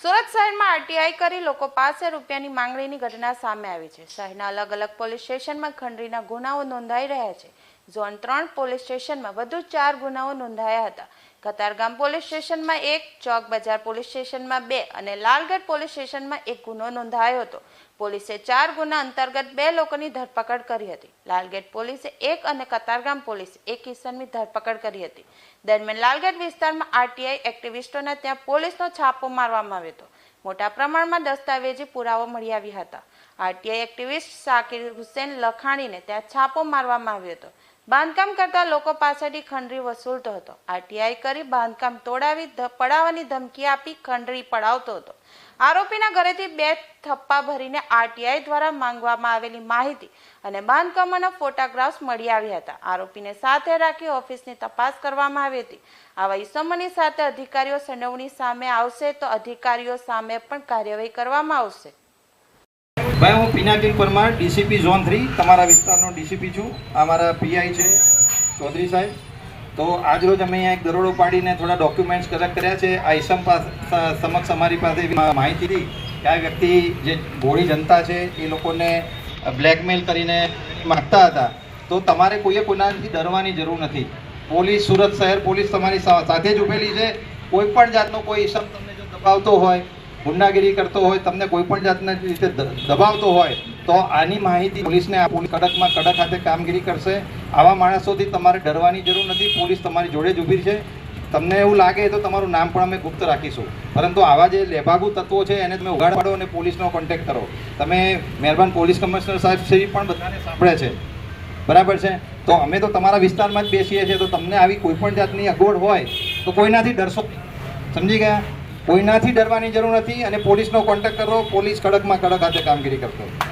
સુરત શહેરમાં આરટીઆઈ કરી લોકો પાસે રૂપિયાની માંગણીની ઘટના સામે આવી છે. શહેરના અલગ અલગ પોલીસ સ્ટેશનમાં ખંડરીના ગુનાઓ નોંધાઈ રહ્યા છે. ઝોન ત્રણ પોલીસ સ્ટેશનમાં વધુ ચાર ગુનાઓ નોંધાયા હતા. કતારગામ પોલીસ સ્ટેશનમાં એક, ચોક બજાર પોલીસ સ્ટેશનમાં બે અને લાલગઢ પોલીસ સ્ટેશનમાં એક ગુનો નોંધાયો હતો. પોલીસે ચાર ગુના અંતર્ગત બે લોકોની ધરપકડ કરી હતી. લાલગેટ પોલીસે એક અને કતારગામ પોલીસે એક કિશનની ધરપકડ કરી હતી. દરમિયાન લાલગેટ વિસ્તારમાં આરટીઆઈ એક્ટિવિસ્ટોના ત્યાં પોલીસનો છાપો મારવામાં આવ્યો હતો. મોટા પ્રમાણમાં દસ્તાવેજી પુરાવો મળી આવ્યા હતા. આરટીઆઈ એક્ટિવિસ્ટ સાકિર હુસેન લખાણીને ત્યાં છાપો મારવામાં આવ્યો હતો. બાંધકામ કરતા લોકો પાસેથી ખંડરી વસૂલતો હતો. આરટીઆઈ કરી બાંધકામ તોડાવી પડાવવાની ધમકી આપી ખંડરી પડાવતો હતો. આરોપીના ઘરેથી બે થપ્પા ભરીને આરટીઆઈ દ્વારા માંગવામાં આવેલી માહિતી અને બાંધકામોના ફોટોગ્રાફ્સ મળી આવ્યા હતા. આરોપીને સાથે રાખી ઓફિસની તપાસ કરવામાં આવી હતી. આવા ઇસમોની સાથે અધિકારીઓ સંડોવણી સામે આવશે તો અધિકારીઓ સામે પણ કાર્યવાહી કરવામાં આવશે. ભાઈ, હું Pinakin Parmar, DCP zone three. તમારા વિસ્તારનો ડીસીપી છું. અમારા પીઆઈ છે. ચૌધરી સાહેબ. તો આજ રોજ અમે અહીંયા એક દરોડો પાડીને થોડા ડોક્યુમેન્ટ્સ કલેક્ટ કર્યા છે. આ પાસ સમક્ષ અમારી પાસે માહિતી હતી કે આ વ્યક્તિ જે ભોળી જનતા છે એ લોકોને બ્લેકમેલ કરીને માગતા હતા. તો તમારે કોઈએ કોઈનાથી ડરવાની જરૂર નથી. પોલીસ, સુરત શહેર પોલીસ તમારી સાથે જ ઉભેલી છે. કોઈ પણ જાતનો કોઈ ઇસમ તમને જો દબાવતો હોય, ગુંડાગીરી કરતો હોય, તમને કોઈ પણ જાતના રીતે દબાવતો હોય, તો આની માહિતી પોલીસને આ પોલીસ કડકમાં કડક હાથે કામગીરી કરશે. આવા માણસોથી તમારે ડરવાની જરૂર નથી. પોલીસ તમારી જોડે જ ઊભી છે. તમને એવું લાગે તો તમારું નામ પણ અમે ગુપ્ત રાખીશું. પરંતુ આવા જે લેભાગુ તત્વો છે, એને તમે ઉઘાડ પાડો અને પોલીસનો કોન્ટેક્ટ કરો. તમે મહેરબાન પોલીસ કમિશનર સાહેબ શ્રી પણ બધાને સાંભળે છે. બરાબર છે? તો અમે તો તમારા વિસ્તારમાં જ બેસીએ છીએ. તો તમને આવી કોઈપણ જાતની અગવડ હોય, તો કોઈનાથી ડરશો? સમજી ગયા? કોઈનાથી ડરવાની જરૂર નથી અને પોલીસનો કોન્ટેક્ટ કરો. પોલીસ કડકમાં કડક હાથે કામગીરી કરતો